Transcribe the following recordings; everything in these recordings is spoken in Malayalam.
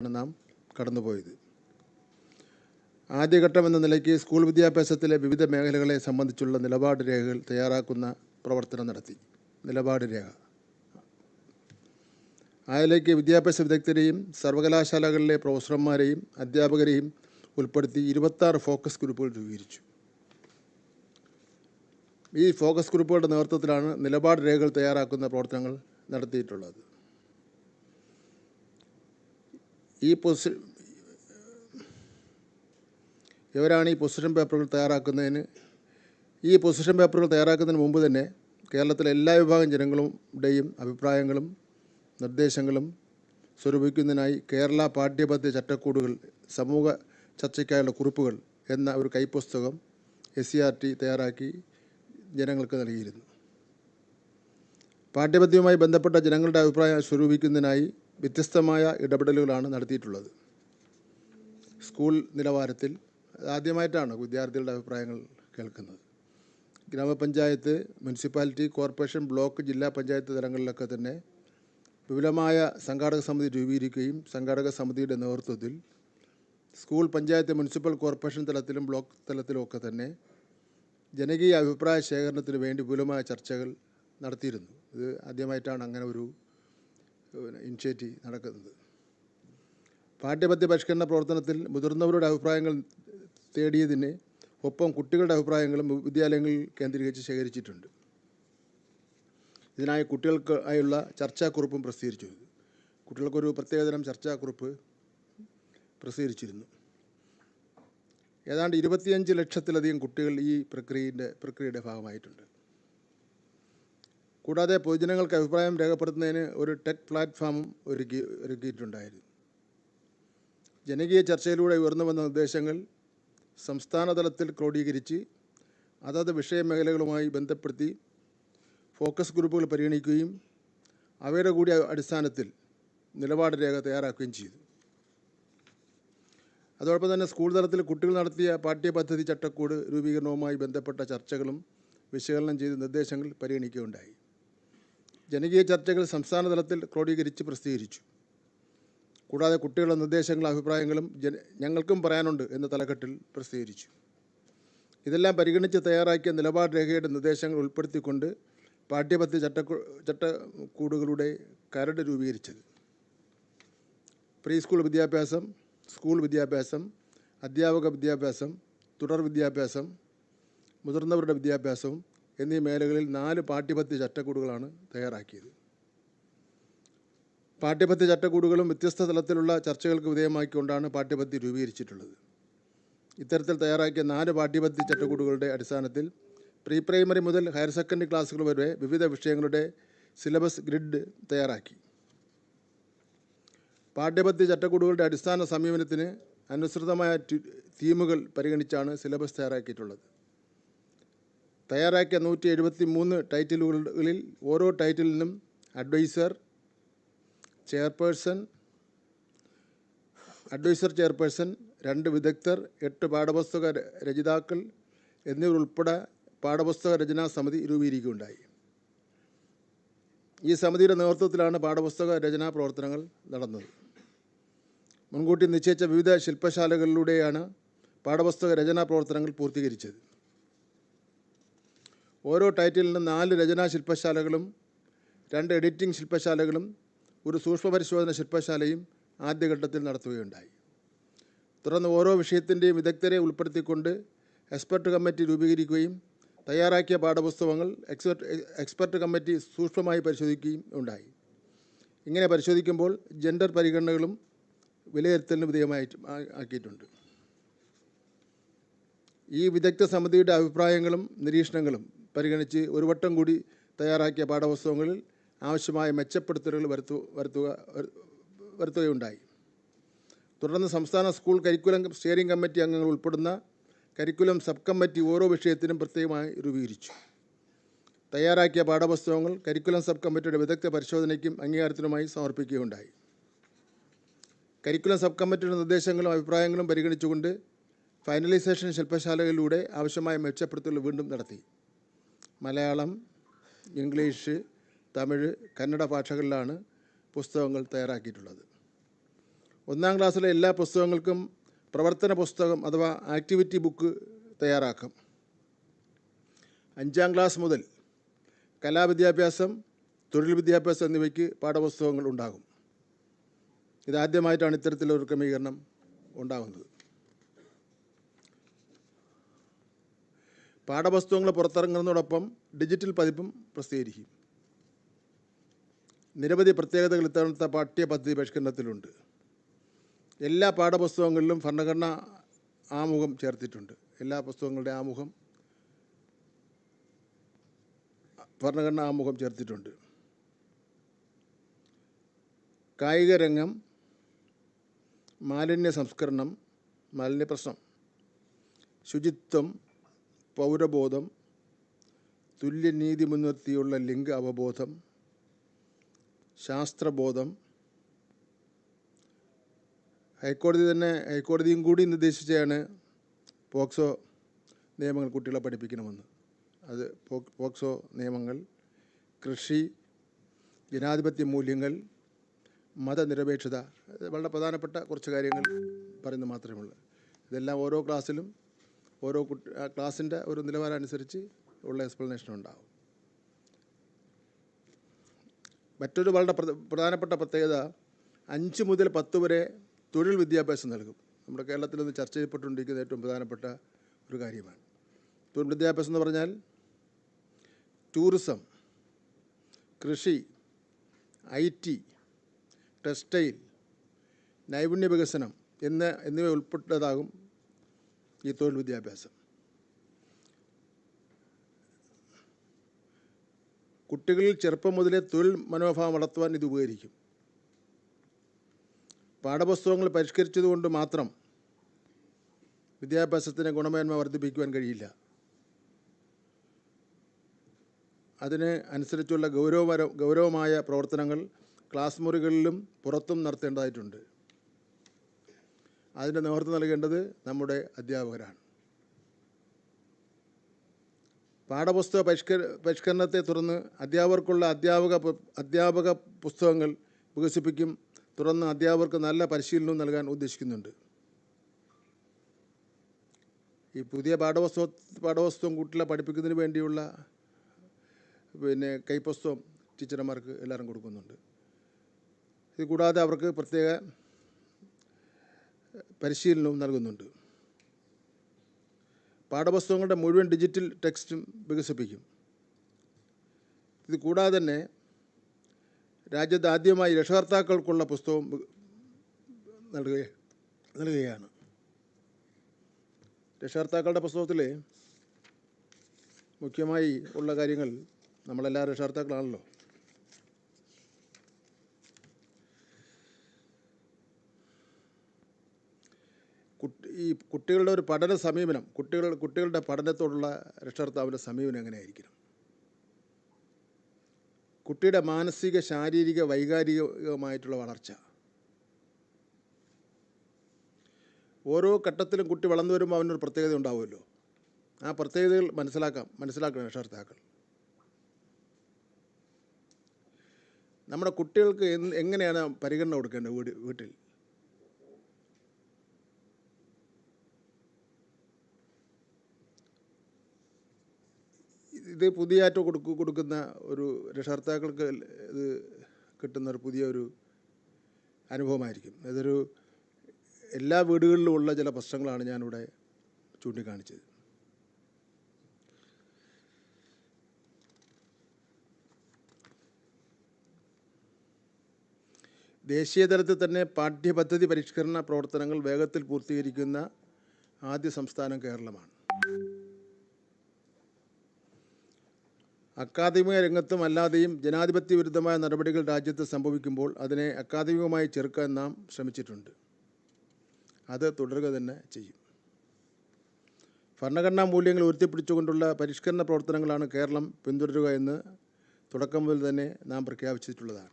ആണ് നാം കടന്നുപോയത്. ആദ്യഘട്ടം എന്ന നിലയ്ക്ക് സ്കൂൾ വിദ്യാഭ്യാസത്തിലെ വിവിധ മേഖലകളെ സംബന്ധിച്ചുള്ള നിലപാട് രേഖകൾ തയ്യാറാക്കുന്ന പ്രവർത്തനം നടത്തി. നിലപാട് രേഖ. അതിലേക്ക് വിദ്യാഭ്യാസ വിദഗ്ധരെയും സർവകലാശാലകളിലെ പ്രൊഫസർമാരെയും അധ്യാപകരെയും ഉൾപ്പെടുത്തി ഇരുപത്താറ് ഫോക്കസ് ഗ്രൂപ്പുകൾ രൂപീകരിച്ചു. ഈ ഫോക്കസ് ഗ്രൂപ്പുകളുടെ നേതൃത്വത്തിലാണ് നിലപാട് രേഖകൾ തയ്യാറാക്കുന്ന പ്രവർത്തനങ്ങൾ നടത്തിയിട്ടുള്ളത്. ഈ പൊസ് ഇവരാണ് ഈ പൊസിഷൻ പേപ്പറുകൾ തയ്യാറാക്കുന്നതിന്. ഈ പൊസിഷൻ പേപ്പറുകൾ തയ്യാറാക്കുന്നതിന് മുമ്പ് തന്നെ കേരളത്തിലെ എല്ലാ വിഭാഗം ജനങ്ങളുടെയും അഭിപ്രായങ്ങളും നിർദ്ദേശങ്ങളും സ്വരൂപിക്കുന്നതിനായി കേരള പാഠ്യപദ്ധതി ചട്ടക്കൂടുകൾ സമൂഹ ചർച്ചയ്ക്കായുള്ള കുറിപ്പുകൾ എന്ന ഒരു കൈപ്പുസ്തകം എസ് സി ആർ ടി തയ്യാറാക്കി ജനങ്ങൾക്ക് നൽകിയിരുന്നു. പാഠ്യപദ്ധതിയുമായി ബന്ധപ്പെട്ട ജനങ്ങളുടെ അഭിപ്രായം സ്വരൂപിക്കുന്നതിനായി വ്യത്യസ്തമായ ഇടപെടലുകളാണ് നടത്തിയിട്ടുള്ളത്. സ്കൂൾ നിലവാരത്തിൽ ആദ്യമായിട്ടാണ് വിദ്യാർത്ഥികളുടെ അഭിപ്രായങ്ങൾ കേൾക്കുന്നത്. ഗ്രാമപഞ്ചായത്ത് മുനിസിപ്പാലിറ്റി കോർപ്പറേഷൻ ബ്ലോക്ക് ജില്ലാ പഞ്ചായത്ത് തലങ്ങളിലൊക്കെ തന്നെ വിപുലമായ സംഘാടക സമിതി രൂപീകരിക്കുകയും സംഘാടക സമിതിയുടെ നേതൃത്വത്തിൽ സ്കൂൾ പഞ്ചായത്ത് മുനിസിപ്പൽ കോർപ്പറേഷൻ തലത്തിലും ബ്ലോക്ക് തലത്തിലും ഒക്കെ തന്നെ ജനകീയ അഭിപ്രായ ശേഖരണത്തിന് വേണ്ടി വിപുലമായ ചർച്ചകൾ നടത്തിയിരുന്നു. ഇത് ആദ്യമായിട്ടാണ് അങ്ങനെ ഒരു ഇനിഷ്യേറ്റീവ് നടക്കുന്നത്. പാഠ്യപദ്ധതി പരിഷ്കരണ പ്രവർത്തനത്തിൽ മുതിർന്നവരുടെ അഭിപ്രായങ്ങൾ തേടിയതിന് ഒപ്പം കുട്ടികളുടെ അഭിപ്രായങ്ങളും വിദ്യാലയങ്ങളിൽ കേന്ദ്രീകരിച്ച് ശേഖരിച്ചിട്ടുണ്ട്. ഇതിനായി കുട്ടികൾക്ക് ആയുള്ള ചർച്ചാക്കുറിപ്പും പ്രസിദ്ധീകരിച്ചു. കുട്ടികൾക്കൊരു പ്രത്യേകതരം ചർച്ചാക്കുറിപ്പ് പ്രസിദ്ധീകരിച്ചിരുന്നു. ഏതാണ്ട് ഇരുപത്തിയഞ്ച് ലക്ഷത്തിലധികം കുട്ടികൾ ഈ പ്രക്രിയയുടെ പ്രക്രിയയുടെ ഭാഗമായിട്ടുണ്ട്. കൂടാതെ പൊതുജനങ്ങൾക്ക് അഭിപ്രായം രേഖപ്പെടുത്തുന്നതിന് ഒരു ടെക് പ്ലാറ്റ്ഫോമും ഒരുക്കി ഒരുക്കിയിട്ടുണ്ടായിരുന്നു. ജനകീയ ചർച്ചയിലൂടെ ഉയർന്നു വന്ന നിർദ്ദേശങ്ങൾ സംസ്ഥാന തലത്തിൽ ക്രോഡീകരിച്ച് അതത് വിഷയമേഖലകളുമായി ബന്ധപ്പെടുത്തി ഫോക്കസ് ഗ്രൂപ്പുകൾ പരിഗണിക്കുകയും അവയുടെ കൂടി അടിസ്ഥാനത്തിൽ നിലപാട് രേഖ തയ്യാറാക്കുകയും ചെയ്തു. അതോടൊപ്പം തന്നെ സ്കൂൾ തലത്തിൽ കുട്ടികൾ നടത്തിയ പാഠ്യപദ്ധതി ചട്ടക്കൂട് രൂപീകരണവുമായി ബന്ധപ്പെട്ട ചർച്ചകളും വിശകലനം ചെയ്ത് നിർദ്ദേശങ്ങൾ പരിഗണിക്കുകയുണ്ടായി. ജനകീയ ചർച്ചകൾ സംസ്ഥാന തലത്തിൽ ക്രോഡീകരിച്ച് പ്രസിദ്ധീകരിച്ചു. കൂടാതെ കുട്ടികളുടെ നിർദ്ദേശങ്ങളും അഭിപ്രായങ്ങളും ജന ഞങ്ങൾക്കും പറയാനുണ്ട് എന്ന തലക്കെട്ടിൽ പ്രസിദ്ധീകരിച്ചു. ഇതെല്ലാം പരിഗണിച്ച് തയ്യാറാക്കിയ നിലപാട് രേഖയുടെ നിർദ്ദേശങ്ങൾ ഉൾപ്പെടുത്തിക്കൊണ്ട് പാഠ്യപദ്ധതി ചട്ടക്കൂ ചട്ടക്കൂടുകളുടെ കരട് രൂപീകരിച്ചത്. പ്രീ സ്കൂൾ വിദ്യാഭ്യാസം സ്കൂൾ വിദ്യാഭ്യാസം അധ്യാപക വിദ്യാഭ്യാസം തുടർ വിദ്യാഭ്യാസം മുതിർന്നവരുടെ വിദ്യാഭ്യാസവും എന്നീ മേഖലകളിൽ നാല് പാഠ്യപദ്ധതി ചട്ടക്കൂടുകളാണ് തയ്യാറാക്കിയത്. പാഠ്യപദ്ധതി ചട്ടക്കൂടുകളും വ്യത്യസ്ത തലത്തിലുള്ള ചർച്ചകൾക്ക് വിധേയമാക്കിക്കൊണ്ടാണ് പാഠ്യപദ്ധതി രൂപീകരിച്ചിട്ടുള്ളത്. ഇത്തരത്തിൽ തയ്യാറാക്കിയ നാല് പാഠ്യപദ്ധതി ചട്ടക്കൂടുകളുടെ അടിസ്ഥാനത്തിൽ പ്രീ പ്രൈമറി മുതൽ ഹയർ സെക്കൻഡറി ക്ലാസ്സുകൾ വരെ വിവിധ വിഷയങ്ങളുടെ സിലബസ് ഗ്രിഡ് തയ്യാറാക്കി. പാഠ്യപദ്ധതി ചട്ടക്കൂടുകളുടെ അടിസ്ഥാന സമീപനത്തിന് അനുസൃതമായ തീമുകൾ പരിഗണിച്ചാണ് സിലബസ് തയ്യാറാക്കിയിട്ടുള്ളത്. തയ്യാറാക്കിയ നൂറ്റി എഴുപത്തി മൂന്ന് ടൈറ്റിലുകളിൽ ഓരോ ടൈറ്റിലിനും അഡ്വൈസർ ചെയർപേഴ്സൺ അഡ്വൈസർ ചെയർപേഴ്സൺ രണ്ട് വിദഗ്ധർ എട്ട് പാഠപുസ്തക രചിതാക്കൾ ഉൾപ്പെടെ പാഠപുസ്തക രചനാ സമിതി രൂപീകരിക്കുകയുണ്ടായി. ഈ സമിതിയുടെ നേതൃത്വത്തിലാണ് പാഠപുസ്തക രചനാ പ്രവർത്തനങ്ങൾ നടന്നത്. മുൻകൂട്ടി നിശ്ചയിച്ച വിവിധ ശില്പശാലകളിലൂടെയാണ് പാഠപുസ്തക രചനാ പ്രവർത്തനങ്ങൾ പൂർത്തീകരിച്ചത്. ഓരോ ടൈറ്റിലിനും നാല് രചനാ ശില്പശാലകളും രണ്ട് എഡിറ്റിംഗ് ശില്പശാലകളും ഒരു സൂക്ഷ്മ പരിശോധന ശില്പശാലയും ആദ്യഘട്ടത്തിൽ നടത്തുകയുണ്ടായി. തുടർന്ന് ഓരോ വിഷയത്തിന്റെയും വിദഗ്ധരെ ഉൾപ്പെടുത്തിക്കൊണ്ട് എക്സ്പെർട്ട് കമ്മിറ്റി രൂപീകരിക്കുകയും തയ്യാറാക്കിയ പാഠപുസ്തകങ്ങൾ എക്സ്പെർട്ട് എക്സ്പെർട്ട് കമ്മിറ്റി സൂക്ഷ്മമായി പരിശോധിക്കുകയും ഉണ്ടായി. ഇങ്ങനെ പരിശോധിക്കുമ്പോൾ ജെൻഡർ പരിഗണനകളും വിലയിരുത്തലിന് വിധേയമായി ആക്കിയിട്ടുണ്ട്. ഈ വിദഗ്ധ സമിതിയുടെ അഭിപ്രായങ്ങളും നിരീക്ഷണങ്ങളും പരിഗണിച്ച് ഒരു വട്ടം കൂടി തയ്യാറാക്കിയ പാഠപുസ്തകങ്ങളിൽ ആവശ്യമായ മെച്ചപ്പെടുത്തലുകൾ വരുത്തു വരുത്തുക വരു- വരുത്തുകയുണ്ടായി. തുടർന്ന് സംസ്ഥാന സ്കൂൾ കരിക്കുലം സ്റ്റിയറിംഗ് കമ്മിറ്റി അംഗങ്ങൾ ഉൾപ്പെടുന്ന കരിക്കുലം സബ് കമ്മിറ്റി ഓരോ വിഷയത്തിനും പ്രത്യേകമായി രൂപീകരിച്ചു. തയ്യാറാക്കിയ പാഠപുസ്തകങ്ങൾ കരിക്കുലം സബ് കമ്മിറ്റിയുടെ വിദഗ്ധ പരിശോധനയ്ക്കും അംഗീകാരത്തിനുമായി സമർപ്പിക്കുകയുണ്ടായി. കരിക്കുലം സബ് കമ്മിറ്റിയുടെ നിർദ്ദേശങ്ങളും അഭിപ്രായങ്ങളും പരിഗണിച്ചുകൊണ്ട് ഫൈനലൈസേഷൻ ശില്പശാലകളിലൂടെ ആവശ്യമായ മെച്ചപ്പെടുത്തലുകൾ വീണ്ടും നടത്തി. മലയാളം ഇംഗ്ലീഷ് തമിഴ് കന്നഡ ഭാഷകളിലാണ് പുസ്തകങ്ങൾ തയ്യാറാക്കിയിട്ടുള്ളത്. ഒന്നാം ക്ലാസ്സിലെ എല്ലാ പുസ്തകങ്ങൾക്കും പ്രവർത്തന പുസ്തകം അഥവാ ആക്ടിവിറ്റി ബുക്ക് തയ്യാറാക്കും. അഞ്ചാം ക്ലാസ് മുതൽ കലാവിദ്യാഭ്യാസം തൊഴിൽ വിദ്യാഭ്യാസം എന്നിവയ്ക്ക് പാഠപുസ്തകങ്ങൾ ഉണ്ടാകും. ഇതാദ്യമായിട്ടാണ് ഇത്തരത്തിലൊരു ക്രമീകരണം ഉണ്ടാകുന്നത്. പാഠപുസ്തകങ്ങൾ പുറത്തിറങ്ങുന്നതോടൊപ്പം ഡിജിറ്റൽ പതിപ്പും പ്രസിദ്ധീകരിക്കും. നിരവധി പ്രത്യേകതകൾ ഇത്തവണത്തെ പാഠ്യപദ്ധതി പരിഷ്കരണത്തിലുണ്ട്. എല്ലാ പാഠപുസ്തകങ്ങളിലും ഭരണഘടന ആമുഖം ചേർത്തിട്ടുണ്ട്. എല്ലാ പുസ്തകങ്ങളുടെ ആമുഖം ഭരണഘടന ആമുഖം ചേർത്തിട്ടുണ്ട്. കായിക രംഗം മാലിന്യ സംസ്കരണം മാലിന്യ പ്രശ്നം ശുചിത്വം പൗരബോധം തുല്യനീതി മുൻനിർത്തിയുള്ള ലിംഗ അവബോധം ശാസ്ത്രബോധം. ഹൈക്കോടതി തന്നെ ഹൈക്കോടതിയും കൂടി നിർദ്ദേശിച്ചാണ് പോക്സോ നിയമങ്ങൾ കുട്ടികളെ പഠിപ്പിക്കണമെന്ന്. അത് പോക്സോ നിയമങ്ങൾ കൃഷി ജനാധിപത്യ മൂല്യങ്ങൾ മതനിരപേക്ഷത വളരെ പ്രധാനപ്പെട്ട കുറച്ച് കാര്യങ്ങൾ പറയുന്നത് മാത്രമേ ഉള്ളൂ. ഇതെല്ലാം ഓരോ ക്ലാസ്സിലും ഓരോ കുട്ടി ക്ലാസ്സിന്റെ ഒരു നിലവാരം അനുസരിച്ച് ഉള്ള എക്സ്പ്ലനേഷൻ ഉണ്ടാകും മറ്റൊരു വളരെ പ്രധാനപ്പെട്ട പ്രത്യേകത അഞ്ച് മുതൽ പത്ത് വരെ തൊഴിൽ വിദ്യാഭ്യാസം നൽകും. നമ്മുടെ കേരളത്തിൽ നിന്ന് ചർച്ച ചെയ്യപ്പെട്ടുകൊണ്ടിരിക്കുന്ന ഏറ്റവും പ്രധാനപ്പെട്ട ഒരു കാര്യമാണ്. തൊഴിൽ വിദ്യാഭ്യാസം എന്ന് പറഞ്ഞാൽ ടൂറിസം കൃഷി ഐ ടി ടെക്സ്റ്റൈൽ നൈപുണ്യ വികസനം എന്ന എന്നിവ ഉൾപ്പെട്ടതാകും ഈ തൊഴിൽ വിദ്യാഭ്യാസം. കുട്ടികളിൽ ചെറുപ്പം മുതലേ തൊഴിൽ മനോഭാവം വളർത്തുവാൻ ഇത് ഉപകരിക്കും. പാഠപുസ്തകങ്ങൾ പരിഷ്കരിച്ചതുകൊണ്ട് മാത്രം വിദ്യാഭ്യാസത്തിന്റെ ഗുണമേന്മ വർദ്ധിപ്പിക്കുവാൻ കഴിയില്ല. അതിന് അനുസരിച്ചുള്ള ഗൗരവപര ഗൗരവമായ പ്രവർത്തനങ്ങൾ ക്ലാസ് മുറികളിലും പുറത്തും നടത്തേണ്ടതായിട്ടുണ്ട്. അതിന്റെ നേതൃത്വം നൽകേണ്ടത് നമ്മുടെ അധ്യാപകരാണ്. പാഠപുസ്തക പരിഷ്കര പരിഷ്കരണത്തെ തുടർന്ന് അധ്യാപകർക്കുള്ള അധ്യാപക അധ്യാപക പുസ്തകങ്ങൾ വികസിപ്പിക്കും തുടർന്ന് അധ്യാപകർക്ക് നല്ല പരിശീലനവും നൽകാൻ ഉദ്ദേശിക്കുന്നുണ്ട്. ഈ പുതിയ പാഠപുസ്തക പാഠപുസ്തകം കുട്ടികളെ പഠിപ്പിക്കുന്നതിന് വേണ്ടിയുള്ള പിന്നെ കൈപ്പുസ്തകം ടീച്ചർമാർക്ക് എല്ലാവരും കൊടുക്കുന്നുണ്ട്. ഇത് കൂടാതെ അവർക്ക് പ്രത്യേക പരിശീലനവും നൽകുന്നുണ്ട്. പാഠപുസ്തകങ്ങളുടെ മുഴുവൻ ഡിജിറ്റൽ ടെക്സ്റ്റും വികസിപ്പിക്കും. ഇത് കൂടാതെ തന്നെ രാജ്യത്ത് ആദ്യമായി രക്ഷകർത്താക്കൾക്കുള്ള പുസ്തകം നൽകുക നൽകുകയാണ്. രക്ഷകർത്താക്കളുടെ പുസ്തകത്തിൽ മുഖ്യമായി ഉള്ള കാര്യങ്ങൾ നമ്മളെല്ലാ രക്ഷകർത്താക്കളാണല്ലോ കുട്ടി ഈ കുട്ടികളുടെ ഒരു പഠന സമീപനം കുട്ടികൾ കുട്ടികളുടെ പഠനത്തോടുള്ള രക്ഷകർത്താവിന്റെ സമീപനം എങ്ങനെയായിരിക്കണം? കുട്ടിയുടെ മാനസിക ശാരീരിക വൈകാരികമായിട്ടുള്ള വളർച്ച. ഓരോ ഘട്ടത്തിലും കുട്ടി വളർന്നു വരുമ്പോൾ അവനൊരു പ്രത്യേകത ഉണ്ടാവുമല്ലോ. ആ പ്രത്യേകതകൾ മനസ്സിലാക്കാം മനസ്സിലാക്കണം രക്ഷകർത്താക്കൾ. നമ്മുടെ കുട്ടികൾക്ക് എങ്ങനെയാണ് പരിഗണന കൊടുക്കേണ്ടത് വീട് വീട്ടിൽ? ഇത് പുതിയതായിട്ട് കൊടുക്കു കൊടുക്കുന്ന ഒരു രക്ഷകർത്താക്കൾക്ക് ഇത് കിട്ടുന്ന ഒരു പുതിയ ഒരു അനുഭവമായിരിക്കും. ഇതൊരു എല്ലാ വീടുകളിലും ഉള്ള ചില പ്രശ്നങ്ങളാണ് ഞാനിവിടെ ചൂണ്ടിക്കാണിച്ചത്. ദേശീയ തലത്തിൽ തന്നെ പാഠ്യപദ്ധതി പരിഷ്കരണ പ്രവർത്തനങ്ങൾ വേഗത്തിൽ പൂർത്തീകരിക്കുന്ന ആദ്യ സംസ്ഥാനം കേരളമാണ്. അക്കാദമിക രംഗത്തും അല്ലാതെയും ജനാധിപത്യ വിരുദ്ധമായ നടപടികൾ രാജ്യത്ത് സംഭവിക്കുമ്പോൾ അതിനെ അക്കാദമികമായി ചെറുക്കാൻ നാം ശ്രമിച്ചിട്ടുണ്ട്. അത് തുടരുക തന്നെ ചെയ്യും. ഭരണഘടനാ മൂല്യങ്ങൾ ഉയർത്തിപ്പിടിച്ചുകൊണ്ടുള്ള പരിഷ്കരണ പ്രവർത്തനങ്ങളാണ് കേരളം പിന്തുടരുക എന്ന് തുടക്കം മുതൽ തന്നെ നാം പ്രഖ്യാപിച്ചിട്ടുള്ളതാണ്.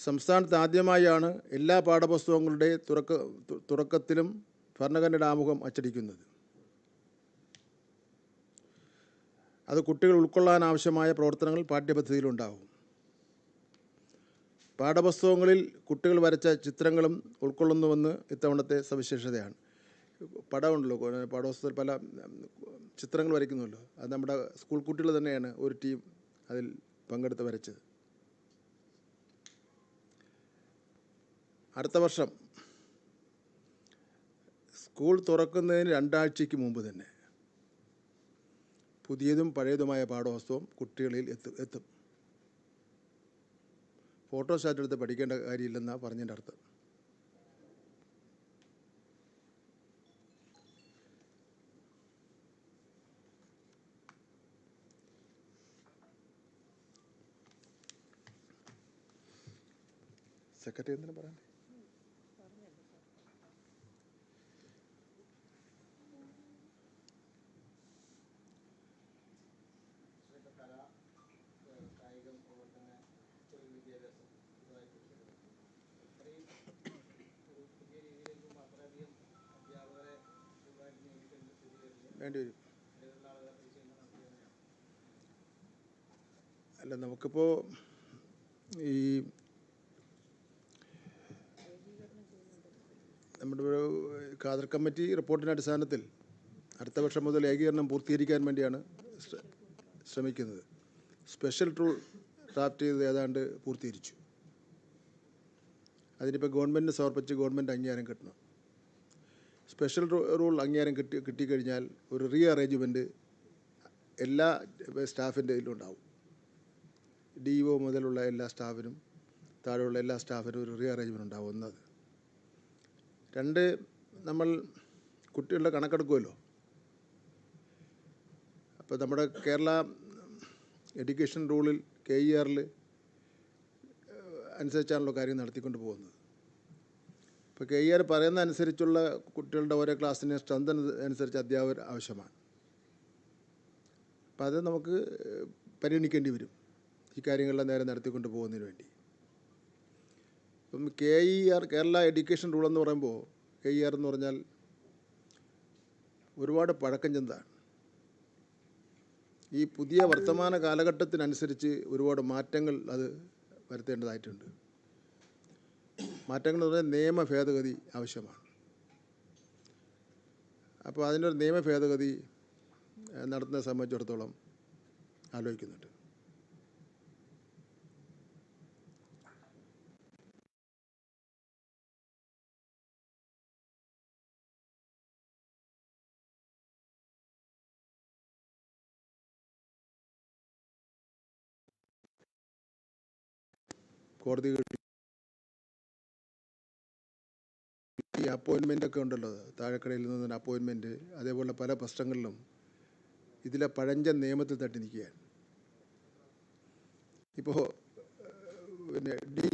സംസ്ഥാനത്ത് ആദ്യമായാണ് എല്ലാ പാഠപുസ്തകങ്ങളുടെ തുറക്ക തുറക്കത്തിലും ഭരണഘടനയുടെ ആമുഖം അച്ചടിക്കുന്നത്. അത് കുട്ടികൾ ഉൾക്കൊള്ളാൻ ആവശ്യമായ പ്രവർത്തനങ്ങൾ പാഠ്യപദ്ധതിയിലുണ്ടാകും പാഠപുസ്തകങ്ങളിൽ കുട്ടികൾ വരച്ച ചിത്രങ്ങളും ഉൾക്കൊള്ളുന്നുവെന്ന് ഇത്തവണത്തെ സവിശേഷതയാണ്. പടമുണ്ടല്ലോ പാഠപുസ്തകത്തിൽ പല ചിത്രങ്ങൾ വരയ്ക്കുന്നുമല്ലോ അത് നമ്മുടെ സ്കൂൾ കുട്ടികൾ തന്നെയാണ് ഒരു ടീം അതിൽ പങ്കെടുത്ത് വരച്ചത്. അടുത്ത വർഷം. സ്കൂൾ തുറക്കുന്നതിന് രണ്ടാഴ്ചയ്ക്ക് മുമ്പ് തന്നെ. പുതിയതും പഴയതുമായ പാഠപുസ്തകം കുട്ടികളിൽ എത്തും എത്തും. ഫോട്ടോസ്റ്റാറ്റ് എടുത്ത് പഠിക്കേണ്ട കാര്യമില്ലെന്നാണ് പറഞ്ഞതിന്റെ അർത്ഥം. സെക്രട്ടറി എന്തിനാ പറയാൻ അല്ല നമുക്കിപ്പോൾ ഈ നമ്മുടെ ഒരു ഖാദർ കമ്മിറ്റി റിപ്പോർട്ടിന്റെ അടിസ്ഥാനത്തിൽ അടുത്ത വർഷം മുതൽ ഏകീകരണം പൂർത്തീകരിക്കാൻ വേണ്ടിയാണ് ശ്രമിക്കുന്നത്. സ്പെഷ്യൽ റൂൾ ഡ്രാഫ്റ്റ് ചെയ്ത് ഏതാണ്ട് പൂർത്തീകരിച്ചു. അതിനിപ്പോൾ ഗവൺമെന്റിന് സമർപ്പിച്ച് ഗവൺമെന്റ് അംഗീകാരം കിട്ടണം. സ്പെഷ്യൽ റൂൾ അംഗീകാരം കിട്ടി കിട്ടിക്കഴിഞ്ഞാൽ ഒരു റീ അറേഞ്ച്മെന്റ് എല്ലാ സ്റ്റാഫിന്റെ ഇതിലും ഉണ്ടാവും. ഡി ഒ മുതലുള്ള എല്ലാ സ്റ്റാഫിനും താഴെയുള്ള എല്ലാ സ്റ്റാഫിനും ഒരു റീ അറേഞ്ച്മെന്റ് ഉണ്ടാവും ഒന്നത് രണ്ട് നമ്മൾ കുട്ടികളുടെ കണക്കെടുക്കുമല്ലോ. അപ്പോൾ നമ്മുടെ കേരള എഡ്യൂക്കേഷൻ റൂളിൽ കെ ഇ ആറിൽ അനുസരിച്ചാണല്ലോ കാര്യം നടത്തിക്കൊണ്ട് പോകുന്നത്. ഇപ്പോൾ കെ ഇ ആർ പറയുന്ന അനുസരിച്ചുള്ള കുട്ടികളുടെ ഓരോ ക്ലാസ്സിന് സ്ട്രെങ്ത് അനുസരിച്ച് അധ്യാപകർ ആവശ്യമാണ്. അപ്പോൾ അത് നമുക്ക് പരിഗണിക്കേണ്ടി വരും. ഈ കാര്യങ്ങളെല്ലാം നേരെ നടത്തിക്കൊണ്ട് പോകുന്നതിന് വേണ്ടി. ഇപ്പം K E R Kerala education rule എന്ന് പറയുമ്പോൾ കെ ഇ ആർ എന്ന് പറഞ്ഞാൽ ഒരുപാട് പഴക്കം ചെന്നതാണ്. ഈ പുതിയ വർത്തമാന കാലഘട്ടത്തിനനുസരിച്ച് ഒരുപാട് മാറ്റങ്ങൾ അത് വരുത്തേണ്ടതായിട്ടുണ്ട്. മാറ്റങ്ങൾ എന്ന് പറഞ്ഞാൽ നിയമ ഭേദഗതി ആവശ്യമാണ്. അപ്പോൾ അതിനൊരു നിയമ ഭേദഗതി നടത്തുന്നതിനെ സംബന്ധിച്ചിടത്തോളം ആലോചിക്കുന്നുണ്ട്. കോടതികൾ ഈ അപ്പോയിൻമെന്റ് ഒക്കെ ഉണ്ടല്ലോ. താഴെക്കടയിൽ നിന്ന് അപ്പോയിൻമെന്റ് അതേപോലെ പല പ്രശ്നങ്ങളിലും ഇതിലെ പഴഞ്ചൻ നിയമത്തിൽ തട്ടി നിൽക്കുകയാണ് ഇപ്പോൾ പിന്നെ ഡി